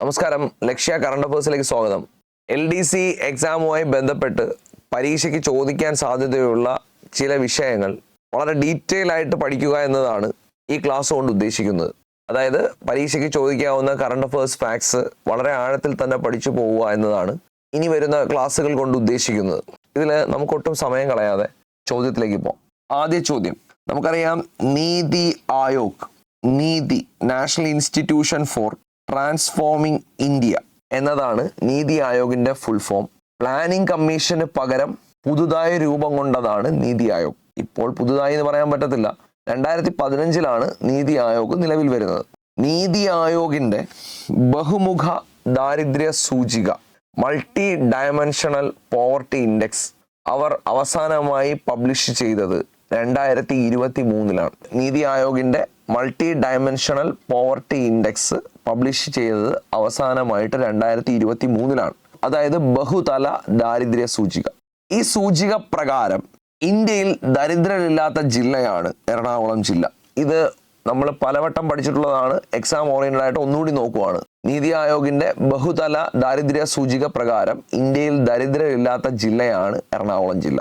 നമസ്കാരം. ലക്ഷ്യ കറണ്ട് അഫേഴ്സിലേക്ക് സ്വാഗതം. L D C എക്സാമുമായി ബന്ധപ്പെട്ട് പരീക്ഷയ്ക്ക് ചോദിക്കാൻ സാധ്യതയുള്ള ചില വിഷയങ്ങൾ വളരെ ഡീറ്റെയിൽ ആയിട്ട് പഠിക്കുക എന്നതാണ് ഈ ക്ലാസ് കൊണ്ട് ഉദ്ദേശിക്കുന്നത്. അതായത് പരീക്ഷയ്ക്ക് ചോദിക്കാവുന്ന കറണ്ട് അഫേഴ്സ് ഫാക്ട്സ് വളരെ ആഴത്തിൽ തന്നെ പഠിച്ചു പോവുക എന്നതാണ് ഇനി വരുന്ന ക്ലാസ്സുകൾ കൊണ്ട് ഉദ്ദേശിക്കുന്നത്. ഇതിൽ നമുക്കൊട്ടും സമയം കളയാതെ ചോദ്യത്തിലേക്ക് പോകാം ആദ്യ ചോദ്യം. നമുക്കറിയാം NITI Aayog NITI national institution for transforming India എന്നതാണ് നീതി ആയോഗിന്റെ ഫുൾ ഫോം പ്ലാനിംഗ് കമ്മീഷന് പകരം പുതുതായി രൂപം കൊണ്ടതാണ് നീതി ആയോഗ്. ഇപ്പോൾ പുതുതായി എന്ന് പറയാൻ പറ്റത്തില്ല. രണ്ടായിരത്തി പതിനഞ്ചിലാണ് നീതി ആയോഗ് നിലവിൽ വരുന്നത്. നീതി ആയോഗിന്റെ ബഹുമുഖ ദാരിദ്ര്യ സൂചിക മൾട്ടി ഡയമെൻഷണൽ പോവർട്ടി ഇൻഡെക്സ് അവർ അവസാനമായി പബ്ലിഷ് ചെയ്തത് രണ്ടായിരത്തി ഇരുപത്തി മൂന്നിലാണ് NITI ആയോഗിന്റെ multi dimensional poverty index publish ചെയ്തത് അവസാനമായിട്ട് രണ്ടായിരത്തി ഇരുപത്തി മൂന്നിലാണ് അതായത് ബഹുതല ദാരിദ്ര്യ സൂചിക. ഈ സൂചിക പ്രകാരം ഇന്ത്യയിൽ ദരിദ്രരില്ലാത്ത ജില്ലയാണ് എറണാകുളം ജില്ല. ഇത് നമ്മൾ പലവട്ടം പഠിച്ചിട്ടുള്ളതാണ്. എക്സാം ഓറിയന്റഡ് ആയിട്ട് ഒന്നുകൂടി നോക്കുവാണ്. നീതി ആയോഗിന്റെ ബഹുതല ദാരിദ്ര്യ സൂചിക പ്രകാരം ഇന്ത്യയിൽ ദരിദ്രരില്ലാത്ത ജില്ലയാണ് എറണാകുളം ജില്ല.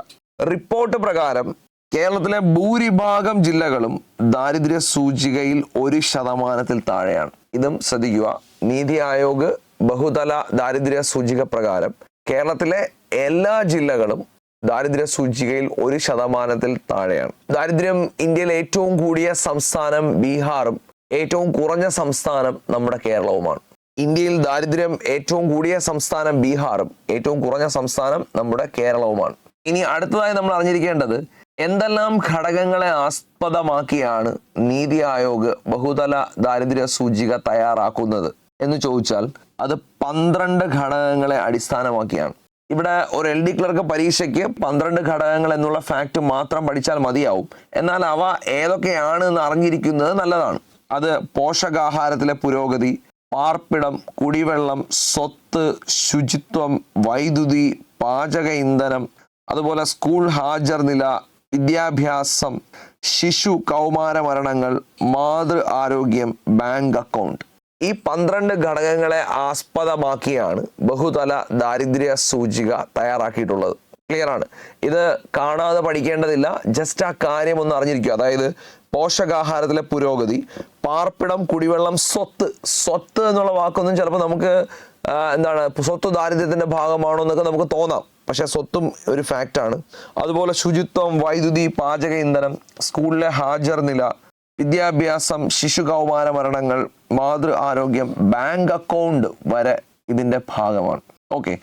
റിപ്പോർട്ട് പ്രകാരം കേരളത്തിലെ ഭൂരിഭാഗം ജില്ലകളും ദാരിദ്ര്യ സൂചികയിൽ ഒരു ശതമാനത്തിൽ താഴെയാണ്. ഇതും ശ്രദ്ധിക്കുക. നീതി ആയോഗ് ബഹുതല ദാരിദ്ര്യ സൂചിക പ്രകാരം കേരളത്തിലെ എല്ലാ ജില്ലകളും ദാരിദ്ര്യ സൂചികയിൽ ഒരു ശതമാനത്തിൽ താഴെയാണ്. ദാരിദ്ര്യം ഇന്ത്യയിൽ ഏറ്റവും കൂടിയ സംസ്ഥാനം ബീഹാറും ഏറ്റവും കുറഞ്ഞ സംസ്ഥാനം നമ്മുടെ കേരളവുമാണ്. ഇന്ത്യയിൽ ദാരിദ്ര്യം ഏറ്റവും കൂടിയ സംസ്ഥാനം ബീഹാറും ഏറ്റവും കുറഞ്ഞ സംസ്ഥാനം നമ്മുടെ കേരളവുമാണ്. ഇനി അടുത്തതായി നമ്മൾ അറിഞ്ഞിരിക്കേണ്ടത് എന്തെല്ലാം ഘടകങ്ങളെ ആസ്പദമാക്കിയാണ് നീതി ആയോഗ് ബഹുതല ദാരിദ്ര്യ സൂചിക തയ്യാറാക്കുന്നത് എന്ന് ചോദിച്ചാൽ അത് പന്ത്രണ്ട് ഘടകങ്ങളെ അടിസ്ഥാനമാക്കിയാണ്. ഇവിടെ ഒരു എൽ ഡി ക്ലർക്ക് പരീക്ഷയ്ക്ക് പന്ത്രണ്ട് ഘടകങ്ങൾ എന്നുള്ള ഫാക്ട് മാത്രം പഠിച്ചാൽ മതിയാവും. എന്നാൽ അവ ഏതൊക്കെയാണ് എന്ന് അറിഞ്ഞിരിക്കുന്നത് നല്ലതാണ്. അത് പോഷകാഹാരത്തിലെ പുരോഗതി പാർപ്പിടം കുടിവെള്ളം സ്വത്ത് ശുചിത്വം വൈദ്യുതി പാചക ഇന്ധനം അതുപോലെ സ്കൂൾ ഹാജർ നില വിദ്യാഭ്യാസം ശിശു കൗമാര മരണങ്ങൾ മാതൃ ആരോഗ്യം ബാങ്ക് അക്കൗണ്ട്. ഈ പന്ത്രണ്ട് ഘടകങ്ങളെ ആസ്പദമാക്കിയാണ് ബഹുതല ദാരിദ്ര്യ സൂചിക തയ്യാറാക്കിയിട്ടുള്ളത്. ക്ലിയർ ആണ്. ഇത് കാണാതെ പഠിക്കേണ്ടതില്ല. ജസ്റ്റ് ആ കാര്യം ഒന്ന് അറിഞ്ഞിരിക്കുക. അതായത് പോഷകാഹാരത്തിലെ പുരോഗതി പാർപ്പിടം കുടിവെള്ളം സ്വത്ത്. സ്വത്ത് എന്നുള്ള വാക്കൊന്നും ചിലപ്പോൾ നമുക്ക് എന്താണ് സ്വത്ത് ദാരിദ്ര്യത്തിന്റെ ഭാഗമാണോ എന്നൊക്കെ നമുക്ക് തോന്നാം. പക്ഷെ സ്വത്തും ഒരു ഫാക്റ്റാണ് അതുപോലെ ശുചിത്വം വൈദ്യുതി പാചക ഇന്ധനം സ്കൂളിലെ ഹാജർ നില വിദ്യാഭ്യാസം ശിശു കൗമാര മരണങ്ങൾ മാതൃ ആരോഗ്യം ബാങ്ക് അക്കൗണ്ട് വരെ ഇതിന്റെ ഭാഗമാണ്. ഓക്കെ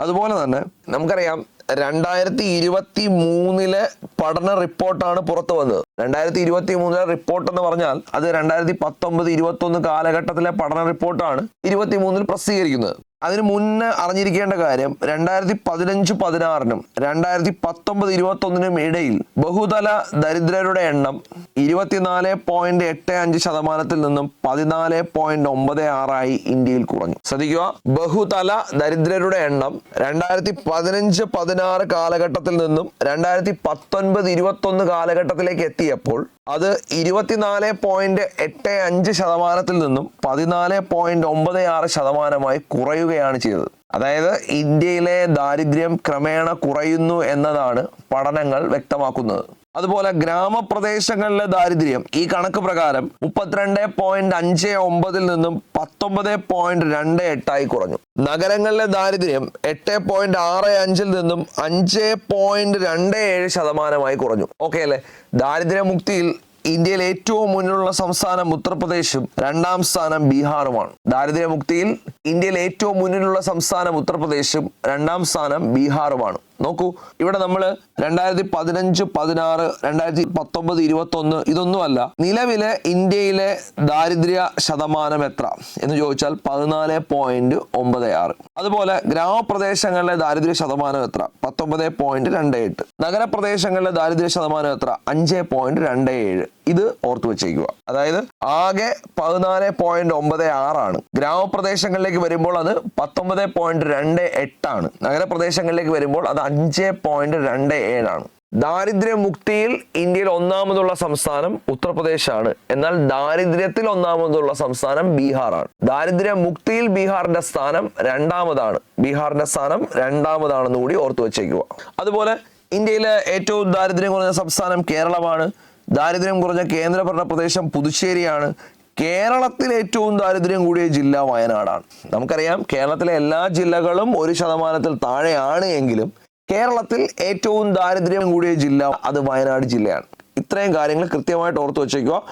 അതുപോലെ തന്നെ നമുക്കറിയാം രണ്ടായിരത്തി ഇരുപത്തി മൂന്നിലെ പഠന റിപ്പോർട്ടാണ് പുറത്തു വന്നത്. രണ്ടായിരത്തി ഇരുപത്തി മൂന്നിലെ റിപ്പോർട്ട് എന്ന് പറഞ്ഞാൽ അത് രണ്ടായിരത്തി പത്തൊമ്പത് ഇരുപത്തി ഒന്ന് കാലഘട്ടത്തിലെ പഠന റിപ്പോർട്ടാണ് ഇരുപത്തി മൂന്നിൽ പ്രസിദ്ധീകരിക്കുന്നത്. അതിന് മുന്നേ അറിഞ്ഞിരിക്കേണ്ട കാര്യം രണ്ടായിരത്തി പതിനഞ്ച് പതിനാറിനും രണ്ടായിരത്തി പത്തൊമ്പത് ഇരുപത്തി ഒന്നിനും ഇടയിൽ ബഹുതല ദരിദ്രരുടെ എണ്ണം ഇരുപത്തിനാല് പോയിന്റ് എട്ട് അഞ്ച് ശതമാനത്തിൽ നിന്നും പതിനാല് പോയിന്റ് ഒമ്പത് ആറായി ഇന്ത്യയിൽ കുറഞ്ഞു. ശ്രദ്ധിക്കുക ബഹുതല ദരിദ്രരുടെ എണ്ണം രണ്ടായിരത്തി പതിനഞ്ച് പതിനാറ് കാലഘട്ടത്തിൽ നിന്നും രണ്ടായിരത്തി പത്തൊൻപത് ഇരുപത്തി ഒന്ന് കാലഘട്ടത്തിലേക്ക് എത്തിയപ്പോൾ അത് ഇരുപത്തിനാല് പോയിന്റ് എട്ട് അഞ്ച് ശതമാനത്തിൽ നിന്നും പതിനാല് പോയിന്റ് ഒമ്പത് ആറ് ശതമാനമായി കുറയുകയാണ് ചെയ്തത് അതായത് ഇന്ത്യയിലെ ദാരിദ്ര്യം ക്രമേണ കുറയുന്നു എന്നതാണ് പഠനങ്ങൾ വ്യക്തമാക്കുന്നത്. അതുപോലെ ഗ്രാമപ്രദേശങ്ങളിലെ ദാരിദ്ര്യം ഈ കണക്ക് പ്രകാരം മുപ്പത്തിരണ്ട് പോയിന്റ് അഞ്ച് ഒമ്പതിൽ നിന്നും പത്തൊമ്പത് പോയിന്റ് രണ്ട് എട്ടായി കുറഞ്ഞു. നഗരങ്ങളിലെ ദാരിദ്ര്യം എട്ട് പോയിന്റ് ആറ് അഞ്ചിൽ നിന്നും അഞ്ച് പോയിന്റ് രണ്ട് ഏഴ് ശതമാനമായി കുറഞ്ഞു. ഓക്കെ അല്ലേ? ദാരിദ്ര്യമുക്തിയിൽ ഇന്ത്യയിൽ ഏറ്റവും മുന്നിലുള്ള സംസ്ഥാനം ഉത്തർപ്രദേശും രണ്ടാം സ്ഥാനം ബീഹാറുമാണ്. ദാരിദ്ര്യമുക്തിയിൽ ഇന്ത്യയിൽ ഏറ്റവും മുന്നിലുള്ള സംസ്ഥാനം ഉത്തർപ്രദേശും രണ്ടാം സ്ഥാനം ബീഹാറുമാണ്. നോക്കൂ ഇവിടെ നമ്മൾ രണ്ടായിരത്തി പതിനഞ്ച് പതിനാറ് രണ്ടായിരത്തി പത്തൊമ്പത് ഇരുപത്തി ഒന്ന് ഇതൊന്നുമല്ല. നിലവിലെ ഇന്ത്യയിലെ ദാരിദ്ര്യ ശതമാനം എത്ര? എന്ന് ചോദിച്ചാൽ പതിനാല് പോയിന്റ് ഒമ്പത് ആറ്. അതുപോലെ ഗ്രാമപ്രദേശങ്ങളിലെ ദാരിദ്ര്യ ശതമാനം എത്ര? പത്തൊമ്പത് പോയിന്റ് രണ്ട് എട്ട്. നഗരപ്രദേശങ്ങളിലെ ദാരിദ്ര്യ ശതമാനം എത്ര? അഞ്ച് പോയിന്റ് രണ്ട് ഏഴ്. ഇത് ഓർത്തു വെച്ചേക്കുക. അതായത് ആകെ പതിനാല് പോയിന്റ് ഒമ്പത് ആറാണ്. ഗ്രാമപ്രദേശങ്ങളിലേക്ക് വരുമ്പോൾ അത് പത്തൊമ്പത് പോയിന്റ് രണ്ട് എട്ടാണ്. നഗരപ്രദേശങ്ങളിലേക്ക് വരുമ്പോൾ അത് അഞ്ച് പോയിന്റ് രണ്ട് ഏഴാണ്. ദാരിദ്ര്യമുക്തിയിൽ ഇന്ത്യയിൽ ഒന്നാമതുള്ള സംസ്ഥാനം ഉത്തർപ്രദേശാണ്. എന്നാൽ ദാരിദ്ര്യത്തിൽ ഒന്നാമതുള്ള സംസ്ഥാനം ബീഹാറാണ്. ദാരിദ്ര്യമുക്തിയിൽ ബീഹാറിന്റെ സ്ഥാനം രണ്ടാമതാണ്. ബീഹാറിന്റെ സ്ഥാനം രണ്ടാമതാണെന്ന് കൂടി ഓർത്തു വച്ചേക്കുക. അതുപോലെ ഇന്ത്യയിലെ ഏറ്റവും ദാരിദ്ര്യം കുറഞ്ഞ സംസ്ഥാനം കേരളമാണ്. ദാരിദ്ര്യം കുറഞ്ഞ കേന്ദ്രഭരണ പ്രദേശം പുതുച്ചേരിയാണ്. കേരളത്തിൽ ഏറ്റവും ദാരിദ്ര്യം കൂടിയ ജില്ല വയനാടാണ്. നമുക്കറിയാം കേരളത്തിലെ എല്ലാ ജില്ലകളും ഒരു ശതമാനത്തിൽ താഴെയാണ് എങ്കിലും കേരളത്തിൽ ഏറ്റവും ദാരിദ്ര്യം കൂടിയ ജില്ല അത് വയനാട് ജില്ലയാണ്. ഇത്രയും കാര്യങ്ങൾ കൃത്യമായിട്ട് ഓർത്തു വച്ചേക്കുക.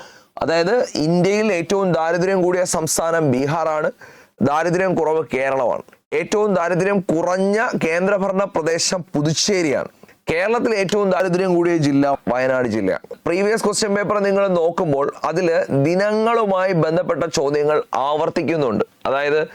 അതായത് ഇന്ത്യയിൽ ഏറ്റവും ദാരിദ്ര്യം കൂടിയ സംസ്ഥാനം ബീഹാറാണ്. ദാരിദ്ര്യം കുറവ് കേരളമാണ്. ഏറ്റവും ദാരിദ്ര്യം കുറഞ്ഞ കേന്ദ്രഭരണ പ്രദേശം പുതുച്ചേരിയാണ്. കേരളത്തിൽ ഏറ്റവും ദാരിദ്ര്യം കൂടിയ ജില്ല വയനാട് ജില്ല. പ്രീവിയസ് ക്വസ്റ്റ്യൻ പേപ്പർ നിങ്ങൾ നോക്കുമ്പോൾ അതിൽ ദിനങ്ങളുമായി ബന്ധപ്പെട്ട ചോദ്യങ്ങൾ ആവർത്തിക്കുന്നുണ്ട്. അതായത്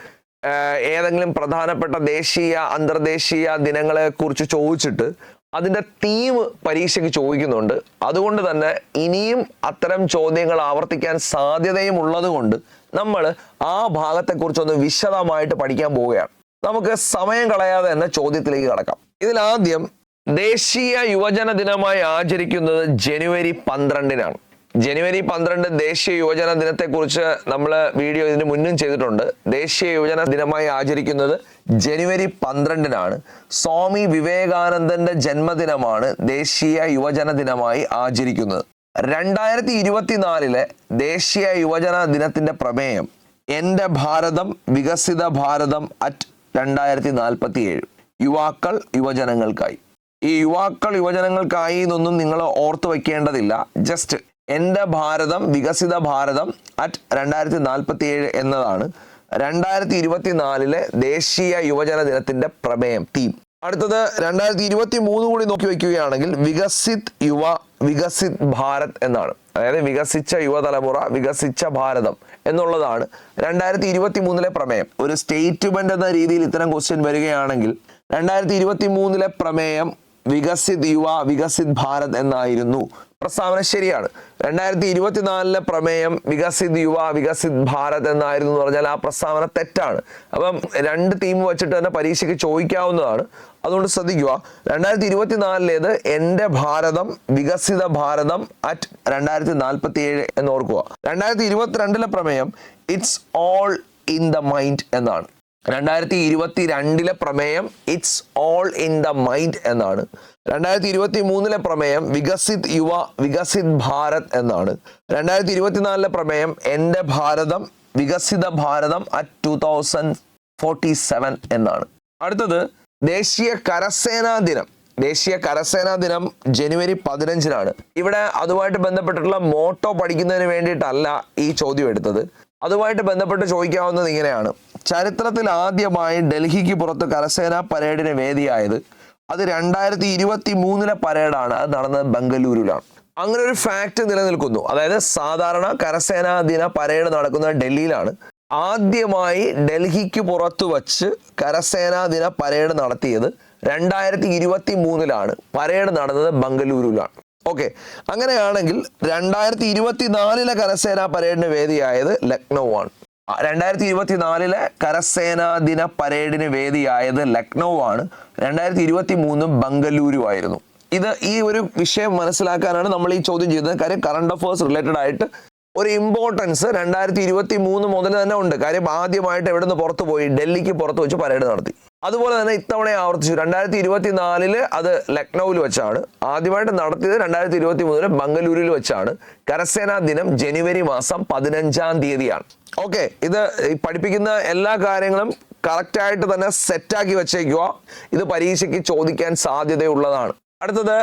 ഏതെങ്കിലും പ്രധാനപ്പെട്ട ദേശീയ അന്തർദേശീയ ദിനങ്ങളെ കുറിച്ച് ചോദിച്ചിട്ട് അതിന്റെ തീം പരീക്ഷയ്ക്ക് ചോദിക്കുന്നുണ്ട്. അതുകൊണ്ട് തന്നെ ഇനിയും അത്തരം ചോദ്യങ്ങൾ ആവർത്തിക്കാൻ സാധ്യതയും ഉള്ളതുകൊണ്ട് നമ്മൾ ആ ഭാഗത്തെക്കുറിച്ചൊന്ന് വിശദമായിട്ട് പഠിക്കാൻ പോവുകയാണ്. നമുക്ക് സമയം കളയാതെ തന്നെ ചോദ്യത്തിലേക്ക് കടക്കാം. ഇതിൽ ആദ്യം ദേശീയ യുവജന ദിനമായി ആചരിക്കുന്നത് ജനുവരി പന്ത്രണ്ടിനാണ്. ജനുവരി പന്ത്രണ്ട് ദേശീയ യുവജന ദിനത്തെക്കുറിച്ച് നമ്മൾ വീഡിയോ ഇതിന് മുന്നും ചെയ്തിട്ടുണ്ട്. ദേശീയ യുവജന ദിനമായി ആചരിക്കുന്നത് ജനുവരി പന്ത്രണ്ടിനാണ്. സ്വാമി വിവേകാനന്ദന്റെ ജന്മദിനമാണ് ദേശീയ യുവജന ദിനമായി ആചരിക്കുന്നത്. രണ്ടായിരത്തി ഇരുപത്തിനാലിലെ ദേശീയ യുവജന ദിനത്തിന്റെ പ്രമേയം എന്റെ ഭാരതം വികസിത ഭാരതം അറ്റ് രണ്ടായിരത്തി നാൽപ്പത്തി ഏഴ് യുവാക്കൾ യുവജനങ്ങൾക്കായി. ഈ യുവാക്കൾ യുവജനങ്ങൾക്കായി എന്നൊന്നും നിങ്ങൾ ഓർത്ത് വയ്ക്കേണ്ടതില്ല ജസ്റ്റ് എന്റെ ഭാരതം വികസിത ഭാരതം അറ്റ് രണ്ടായിരത്തി നാൽപ്പത്തി ഏഴ് എന്നതാണ് രണ്ടായിരത്തി ഇരുപത്തി നാലിലെ ദേശീയ യുവജന ദിനത്തിന്റെ പ്രമേയം തീം അടുത്തത് രണ്ടായിരത്തി ഇരുപത്തി മൂന്ന് കൂടി നോക്കി വയ്ക്കുകയാണെങ്കിൽ വികസിത് യുവ വികസിത് ഭാരത് എന്നാണ്. അതായത് വികസിച്ച യുവതലമുറ വികസിച്ച ഭാരതം എന്നുള്ളതാണ് രണ്ടായിരത്തി ഇരുപത്തി മൂന്നിലെ പ്രമേയം. ഒരു സ്റ്റേറ്റ്മെന്റ് എന്ന രീതിയിൽ ഇത്തരം ക്വസ്റ്റ്യൻ വരികയാണെങ്കിൽ രണ്ടായിരത്തി ഇരുപത്തി മൂന്നിലെ പ്രമേയം വികസിത് യുവ വികസിത് ഭാരത് എന്നായിരുന്നു പ്രസ്താവന ശരിയാണ്. രണ്ടായിരത്തി ഇരുപത്തിനാലിലെ പ്രമേയം വികസിത് യുവ വികസിത് ഭാരത് എന്നായിരുന്നു എന്ന് പറഞ്ഞാൽ ആ പ്രസ്താവന തെറ്റാണ്. അപ്പം രണ്ട് തീം വെച്ചിട്ട് തന്നെ പരീക്ഷയ്ക്ക് ചോദിക്കാവുന്നതാണ്. അതുകൊണ്ട് ശ്രദ്ധിക്കുക. രണ്ടായിരത്തി ഇരുപത്തിനാലിലേത് എന്റെ ഭാരതം വികസിത ഭാരതം അറ്റ് രണ്ടായിരത്തി നാൽപ്പത്തി ഏഴ് എന്ന് ഓർക്കുക. രണ്ടായിരത്തി ഇരുപത്തിരണ്ടിലെ പ്രമേയം it's all in the mind എന്നാണ്. രണ്ടായിരത്തി ഇരുപത്തി രണ്ടിലെ പ്രമേയം it's all in the mind എന്നാണ്. രണ്ടായിരത്തി ഇരുപത്തി മൂന്നിലെ പ്രമേയം വികസിത് യുവ വികസിത് ഭാരത് എന്നാണ്. രണ്ടായിരത്തി ഇരുപത്തിനാലിലെ പ്രമേയം എന്റെ ഭാരതം വികസിത Bharatam at two thousand forty seven എന്നാണ്. അടുത്തത് ദേശീയ കരസേനാ ദിനം. ദേശീയ കരസേനാ ദിനം ജനുവരി പതിനഞ്ചിനാണ്. ഇവിടെ അതുമായിട്ട് ബന്ധപ്പെട്ടിട്ടുള്ള മോട്ടോ പഠിക്കുന്നതിന് വേണ്ടിയിട്ടല്ല ഈ ചോദ്യം എടുത്തത്. അതുമായിട്ട് ബന്ധപ്പെട്ട് ചോദിക്കാവുന്നത് ഇങ്ങനെയാണ്. ചരിത്രത്തിൽ ആദ്യമായി ഡൽഹിക്ക് പുറത്ത് കരസേനാ പരേഡിന് വേദിയായത് അത് രണ്ടായിരത്തി ഇരുപത്തി മൂന്നിലെ പരേഡാണ്. അത് നടന്നത് ബംഗലൂരുവിലാണ് അങ്ങനെ ഒരു ഫാക്ട് നിലനിൽക്കുന്നു. അതായത് സാധാരണ കരസേനാ ദിന പരേഡ് നടക്കുന്നത് ഡൽഹിയിലാണ്. ആദ്യമായി ഡൽഹിക്ക് പുറത്തു വച്ച് കരസേനാ ദിന പരേഡ് നടത്തിയത് രണ്ടായിരത്തി ഇരുപത്തി മൂന്നിലാണ് പരേഡ് നടന്നത് ബംഗളൂരുവിലാണ് ഓക്കെ. അങ്ങനെയാണെങ്കിൽ രണ്ടായിരത്തി ഇരുപത്തി നാലിലെ കരസേനാ പരേഡിന് വേദിയായത് ലക്നൗ ആണ്. രണ്ടായിരത്തി രണ്ടായിരത്തി ഇരുപത്തിനാലിലെ കരസേനാ ദിന പരേഡിന് വേദിയായത് ലക്നൗ ആണ്. രണ്ടായിരത്തി ഇരുപത്തി മൂന്ന് ബംഗലൂരു ആയിരുന്നു. ഇത് ഈ ഒരു വിഷയം മനസ്സിലാക്കാനാണ് നമ്മൾ ഈ ചോദ്യം ചെയ്യുന്നത് കാര്യം കറണ്ട് അഫേഴ്സ് റിലേറ്റഡ് ആയിട്ട് ഒരു ഇമ്പോർട്ടൻസ് രണ്ടായിരത്തി ഇരുപത്തി മൂന്ന് മുതൽ തന്നെ ഉണ്ട്. കാര്യം ആദ്യമായിട്ട് എവിടെ നിന്ന് പുറത്തു പോയി? ഡൽഹിക്ക് പുറത്ത് വെച്ച് പരേഡ് നടത്തി. അതുപോലെ തന്നെ ഇത്തവണ ആവർത്തിച്ചു. രണ്ടായിരത്തി ഇരുപത്തി നാലിൽ അത് ലക്നൌവിൽ വെച്ചാണ്. ആദ്യമായിട്ട് നടത്തിയത് രണ്ടായിരത്തി ഇരുപത്തി മൂന്നിൽ ബംഗലൂരിൽ വെച്ചാണ്. കരസേനാ ദിനം ജനുവരി മാസം പതിനഞ്ചാം തീയതിയാണ്. ഓക്കെ ഇത് പഠിപ്പിക്കുന്ന എല്ലാ കാര്യങ്ങളും കറക്റ്റായിട്ട് തന്നെ സെറ്റാക്കി വെച്ചേക്കുക ഇത് പരീക്ഷയ്ക്ക് ചോദിക്കാൻ സാധ്യതയുള്ളതാണ്. അടുത്തത്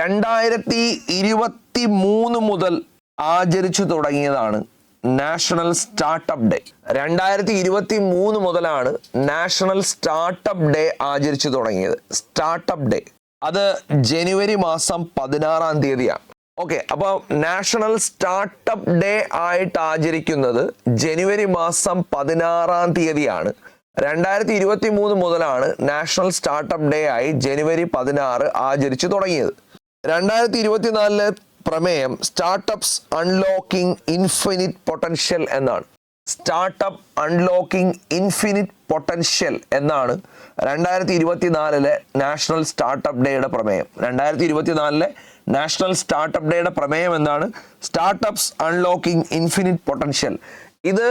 രണ്ടായിരത്തി ഇരുപത്തി മൂന്ന് മുതൽ ആചരിച്ചു തുടങ്ങിയതാണ്. National startup day. രണ്ടായിരത്തി ഇരുപത്തി മൂന്ന് മുതലാണ് നാഷണൽ സ്റ്റാർട്ടപ്പ് ഡേ ആചരിച്ചു തുടങ്ങിയത്. Startup day. അത് ജനുവരി മാസം പതിനാറാം തീയതിയാണ്. ഓക്കെ അപ്പോൾ നാഷണൽ സ്റ്റാർട്ടപ്പ് ഡേ ആയിട്ട് ആചരിക്കുന്നത് ജനുവരി മാസം പതിനാറാം തീയതിയാണ്. രണ്ടായിരത്തി ഇരുപത്തി മൂന്ന് മുതലാണ് നാഷണൽ സ്റ്റാർട്ടപ്പ് ഡേ ആയി ജനുവരി പതിനാറ് ആചരിച്ചു തുടങ്ങിയത്. രണ്ടായിരത്തി ഇരുപത്തിനാലിലെ പ്രമേയം സ്റ്റാർട്ടപ്സ് അൺലോക്കിംഗ് ഇൻഫിനിറ്റ് പൊട്ടൻഷ്യൽ എന്നാണ്. സ്റ്റാർട്ടപ്പ് അൺലോക്കിംഗ് ഇൻഫിനിറ്റ് പൊട്ടൻഷ്യൽ എന്നാണ് രണ്ടായിരത്തി ഇരുപത്തിനാലിലെ നാഷണൽ സ്റ്റാർട്ടപ്പ് ഡേയുടെ പ്രമേയം. രണ്ടായിരത്തി ഇരുപത്തിനാലിലെ നാഷണൽ സ്റ്റാർട്ടപ്പ് ഡേയുടെ പ്രമേയം എന്താണ്? Startups unlocking infinite potential. ഇത്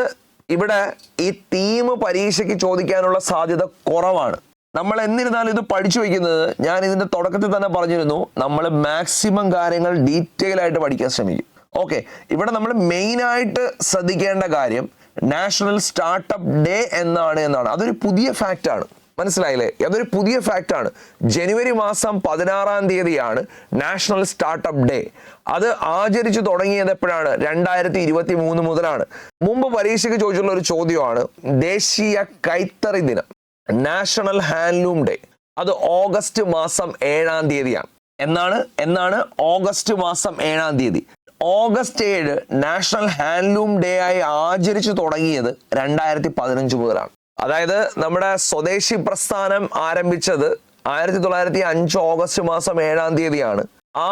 ഇവിടെ ഈ തീം പരീക്ഷയ്ക്ക് ചോദിക്കാനുള്ള സാധ്യത കുറവാണ്. നമ്മൾ എന്നിരുന്നാലും ഇത് പഠിച്ചു വയ്ക്കുന്നത് ഞാൻ ഇതിന്റെ തുടക്കത്തിൽ തന്നെ പറഞ്ഞിരുന്നു നമ്മൾ മാക്സിമം കാര്യങ്ങൾ ഡീറ്റെയിൽ ആയിട്ട് പഠിക്കാൻ ശ്രമിക്കും. ഓക്കെ ഇവിടെ നമ്മൾ മെയിൻ ആയിട്ട് ശ്രദ്ധിക്കേണ്ട കാര്യം നാഷണൽ സ്റ്റാർട്ടപ്പ് ഡേ എന്നാണ് എന്നാണ്. അതൊരു പുതിയ ഫാക്റ്റ് ആണ്. മനസ്സിലായില്ലേ? അതൊരു പുതിയ ഫാക്റ്റ് ആണ്. ജനുവരി മാസം പതിനാറാം തീയതിയാണ് നാഷണൽ സ്റ്റാർട്ടപ്പ് ഡേ അത് ആചരിച്ചു തുടങ്ങിയത് എപ്പോഴാണ്? രണ്ടായിരത്തി ഇരുപത്തി മൂന്ന് മുതലാണ്. മുമ്പ് പരീക്ഷയ്ക്ക് ചോദിച്ചിട്ടുള്ള ഒരു ചോദ്യമാണ് ദേശീയ കൈത്തറി ദിനം. നാഷണൽ ഹാൻഡ്ലൂം ഡേ അത് ഓഗസ്റ്റ് മാസം ഏഴാം തീയതിയാണ്. എന്നാണ്? എന്നാണ് ഓഗസ്റ്റ് മാസം ഏഴാം തീയതി. ഓഗസ്റ്റ് ഏഴ് നാഷണൽ ഹാൻഡ്ലൂം ഡേ ആയി ആചരിച്ചു തുടങ്ങിയത് രണ്ടായിരത്തി പതിനഞ്ച് മുതലാണ്. അതായത് നമ്മുടെ സ്വദേശി പ്രസ്ഥാനം ആരംഭിച്ചത് ആയിരത്തി തൊള്ളായിരത്തി അഞ്ച് ഓഗസ്റ്റ് മാസം ഏഴാം തീയതിയാണ്. ആ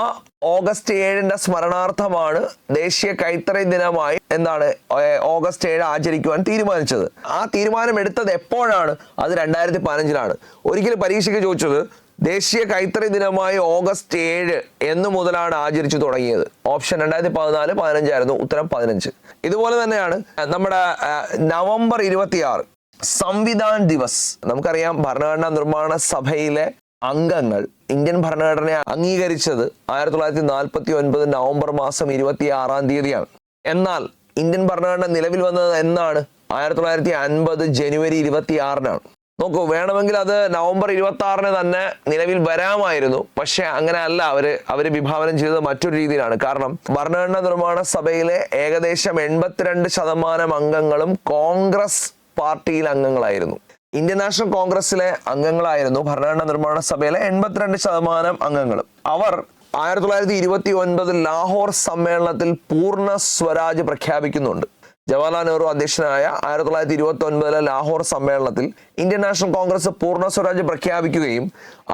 ഓഗസ്റ്റ് ഏഴിന്റെ സ്മരണാർത്ഥമാണ് ദേശീയ കൈത്തറി ദിനമായി എന്താണ് ഓഗസ്റ്റ് ഏഴ് ആചരിക്കുവാൻ തീരുമാനിച്ചത്. ആ തീരുമാനം എടുത്തത് എപ്പോഴാണ്? അത് രണ്ടായിരത്തി പതിനഞ്ചിലാണ് ഒരിക്കലും പരീക്ഷയ്ക്ക് ചോദിച്ചത് ദേശീയ കൈത്തറി ദിനമായി ഓഗസ്റ്റ് ഏഴ് എന്ന് മുതലാണ് ആചരിച്ചു തുടങ്ങിയത്. ഓപ്ഷൻ രണ്ടായിരത്തി പതിനാല് പതിനഞ്ചായിരുന്നു ഉത്തരം പതിനഞ്ച്. ഇതുപോലെ തന്നെയാണ് നമ്മുടെ നവംബർ ഇരുപത്തിയാറ് സംവിധാൻ ദിവസ്. നമുക്കറിയാം ഭരണഘടനാ നിർമ്മാണ സഭയിലെ അംഗങ്ങൾ ഇന്ത്യൻ ഭരണഘടനയെ അംഗീകരിച്ചത് ആയിരത്തി തൊള്ളായിരത്തി നാൽപ്പത്തി ഒൻപത് നവംബർ മാസം ഇരുപത്തി ആറാം തീയതിയാണ്. എന്നാൽ ഇന്ത്യൻ ഭരണഘടന നിലവിൽ വന്നത് എന്നാണ് ആയിരത്തി തൊള്ളായിരത്തി അൻപത് ജനുവരി ഇരുപത്തി ആറിനാണ് നോക്കൂ വേണമെങ്കിൽ അത് നവംബർ ഇരുപത്തി ആറിന് തന്നെ നിലവിൽ വരാമായിരുന്നു. പക്ഷെ അങ്ങനെ അല്ല അവർ അവർ വിഭാവനം ചെയ്തത് മറ്റൊരു രീതിയിലാണ്. കാരണം ഭരണഘടനാ നിർമ്മാണ സഭയിലെ ഏകദേശം എൺപത്തിരണ്ട് ശതമാനം അംഗങ്ങളും കോൺഗ്രസ് പാർട്ടിയിൽ അംഗങ്ങളായിരുന്നു. ഇന്ത്യൻ നാഷണൽ കോൺഗ്രസിലെ അംഗങ്ങളായിരുന്നു ഭരണഘടനാ നിർമ്മാണ സഭയിലെ എൺപത്തിരണ്ട് ശതമാനം അംഗങ്ങളും. അവർ ആയിരത്തി തൊള്ളായിരത്തി ഇരുപത്തി ഒൻപത് ലാഹോർ സമ്മേളനത്തിൽ പൂർണ സ്വരാജ് പ്രഖ്യാപിക്കുന്നുണ്ട്. ജവഹർലാൽ നെഹ്റു അധ്യക്ഷനായ ആയിരത്തി തൊള്ളായിരത്തി ഇരുപത്തി ഒൻപതിലെ ലാഹോർ സമ്മേളനത്തിൽ ഇന്ത്യൻ നാഷണൽ കോൺഗ്രസ് പൂർണ സ്വരാജ് പ്രഖ്യാപിക്കുകയും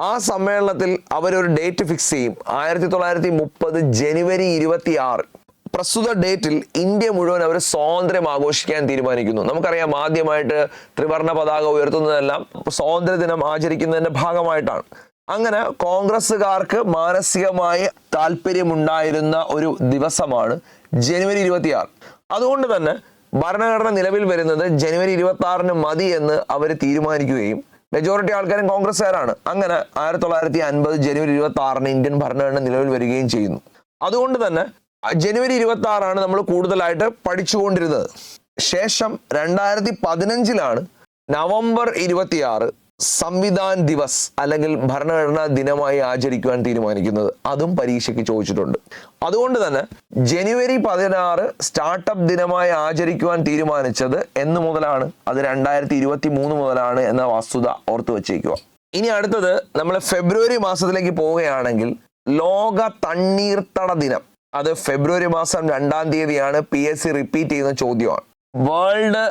ആ സമ്മേളനത്തിൽ അവരൊരു ഡേറ്റ് ഫിക്സ് ചെയ്യും. ആയിരത്തി തൊള്ളായിരത്തി മുപ്പത് ജനുവരി ഇരുപത്തി ആറ് പ്രസ്തുത ഡേറ്റിൽ ഇന്ത്യ മുഴുവൻ അവർ സ്വാതന്ത്ര്യം ആഘോഷിക്കാൻ തീരുമാനിക്കുന്നു. നമുക്കറിയാം ആദ്യമായിട്ട് ത്രിവർണ പതാക ഉയർത്തുന്നതെല്ലാം സ്വാതന്ത്ര്യ ദിനം ആചരിക്കുന്നതിന്റെ ഭാഗമായിട്ടാണ്. അങ്ങനെ കോൺഗ്രസ്സുകാർക്ക് മാനസികമായി താല്പര്യമുണ്ടായിരുന്ന ഒരു ദിവസമാണ് ജനുവരി ഇരുപത്തിയാറ്. അതുകൊണ്ട് തന്നെ ഭരണഘടന നിലവിൽ വരുന്നത് ജനുവരി ഇരുപത്തി ആറിന് മതി എന്ന് അവർ തീരുമാനിക്കുകയും മെജോറിറ്റി ആൾക്കാരും കോൺഗ്രസ്സുകാരാണ്. അങ്ങനെ ആയിരത്തി തൊള്ളായിരത്തി അൻപത് ജനുവരി ഇരുപത്തി ആറിന് ഇന്ത്യൻ ഭരണഘടന നിലവിൽ വരികയും ചെയ്യുന്നു. അതുകൊണ്ട് തന്നെ ജനുവരി ഇരുപത്തി ആറാണ് നമ്മൾ കൂടുതലായിട്ട് പഠിച്ചുകൊണ്ടിരുന്നത്. ശേഷം രണ്ടായിരത്തി പതിനഞ്ചിലാണ് നവംബർ ഇരുപത്തിയാറ് സംവിധാൻ ദിവസ് അല്ലെങ്കിൽ ഭരണഘടനാ ദിനമായി ആചരിക്കുവാൻ തീരുമാനിക്കുന്നത്. അതും പരീക്ഷയ്ക്ക് ചോദിച്ചിട്ടുണ്ട്. അതുകൊണ്ട് തന്നെ ജനുവരി പതിനാറ് സ്റ്റാർട്ടപ്പ് ദിനമായി ആചരിക്കുവാൻ തീരുമാനിച്ചത് എന്ന് മുതലാണ്. അത് രണ്ടായിരത്തി ഇരുപത്തി മൂന്ന് മുതലാണ് എന്ന വസ്തുത ഓർത്തു വച്ചേക്കുക. ഇനി അടുത്തത് നമ്മൾ ഫെബ്രുവരി മാസത്തിലേക്ക് പോവുകയാണെങ്കിൽ ലോക തണ്ണീർത്തട ദിനം അത് ഫെബ്രുവരി മാസം രണ്ടാം തീയതിയാണ് പി എസ് സി റിപ്പീറ്റ് ചെയ്യുന്ന ചോദ്യമാണ്. വേൾഡ്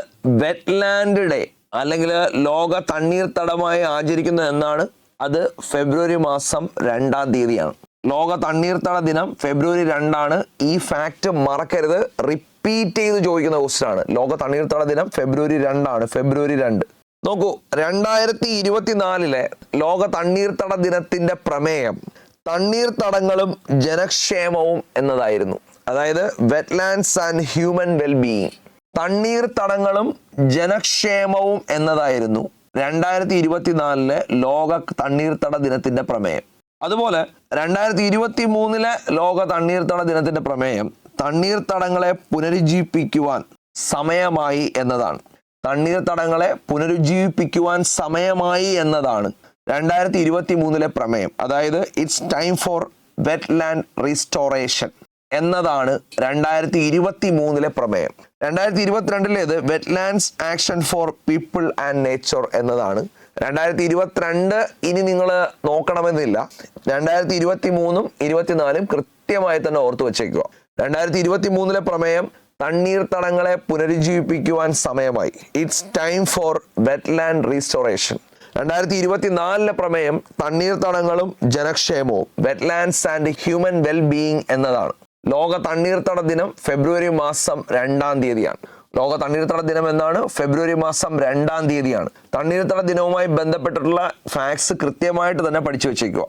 വെറ്റ്ലാൻഡ് ഡേ അല്ലെങ്കിൽ ലോക തണ്ണീർത്തടമായി ആചരിക്കുന്നത് എന്നാണ് അത് ഫെബ്രുവരി മാസം രണ്ടാം തീയതിയാണ്. ലോക തണ്ണീർത്തട ദിനം ഫെബ്രുവരി രണ്ടാണ്. ഈ ഫാക്റ്റ് മറക്കരുത്. റിപ്പീറ്റ് ചെയ്ത് ചോദിക്കുന്ന ക്വസ്റ്റൻ ആണ്. ലോക തണ്ണീർത്തട ദിനം ഫെബ്രുവരി രണ്ടാണ്. ഫെബ്രുവരി രണ്ട്. നോക്കൂ രണ്ടായിരത്തി ഇരുപത്തിനാലിലെ ലോക തണ്ണീർത്തട ദിനത്തിന്റെ പ്രമേയം തണ്ണീർത്തടങ്ങളും ജനക്ഷേമവും എന്നതായിരുന്നു. അതായത് വെറ്റ്ലാൻഡ്സ് ആൻഡ് ഹ്യൂമൻ വെൽബീയിങ് തണ്ണീർത്തടങ്ങളും ജനക്ഷേമവും എന്നതായിരുന്നു രണ്ടായിരത്തി ഇരുപത്തിനാലിലെ ലോക തണ്ണീർത്തട ദിനത്തിന്റെ പ്രമേയം. അതുപോലെ രണ്ടായിരത്തി ഇരുപത്തി മൂന്നിലെ ലോക തണ്ണീർത്തട ദിനത്തിന്റെ പ്രമേയം തണ്ണീർത്തടങ്ങളെ പുനരുജ്ജീവിപ്പിക്കുവാൻ സമയമായി എന്നതാണ്. തണ്ണീർത്തടങ്ങളെ പുനരുജ്ജീവിപ്പിക്കുവാൻ സമയമായി എന്നതാണ്. രണ്ടായിരത്തി ഇരുപത്തി മൂന്നിലെ പ്രമേയം അതായത് it's time for wetland restoration എന്നതാണ് രണ്ടായിരത്തി ഇരുപത്തി മൂന്നിലെ പ്രമേയം. രണ്ടായിരത്തി ഇരുപത്തിരണ്ടിലേത് wetlands action for people and nature എന്നതാണ്. രണ്ടായിരത്തി ഇരുപത്തിരണ്ട് ഇനി നിങ്ങൾ നോക്കണമെന്നില്ല. രണ്ടായിരത്തി ഇരുപത്തി മൂന്നും ഇരുപത്തിനാലും കൃത്യമായി തന്നെ ഓർത്തു വെച്ചേക്കുക. രണ്ടായിരത്തി ഇരുപത്തി മൂന്നിലെ പ്രമേയം തണ്ണീർത്തടങ്ങളെ പുനരുജ്ജീവിപ്പിക്കുവാൻ സമയമായി. It's time for wetland restoration രണ്ടായിരത്തി ഇരുപത്തിനാലിലെ പ്രമേയം തണ്ണീർത്തടങ്ങളും ജനക്ഷേമവും wetlands and human well being എന്നതാണ്. ലോക തണ്ണീർത്തട ദിനം ഫെബ്രുവരി മാസം രണ്ടാം തീയതിയാണ്. ലോക തണ്ണീർത്തട ദിനം എന്നാണ് ഫെബ്രുവരി മാസം രണ്ടാം തീയതിയാണ്. തണ്ണീർത്തട ദിനവുമായി ബന്ധപ്പെട്ടിട്ടുള്ള ഫാക്സ് കൃത്യമായിട്ട് തന്നെ പഠിച്ചു വെച്ചേക്കുക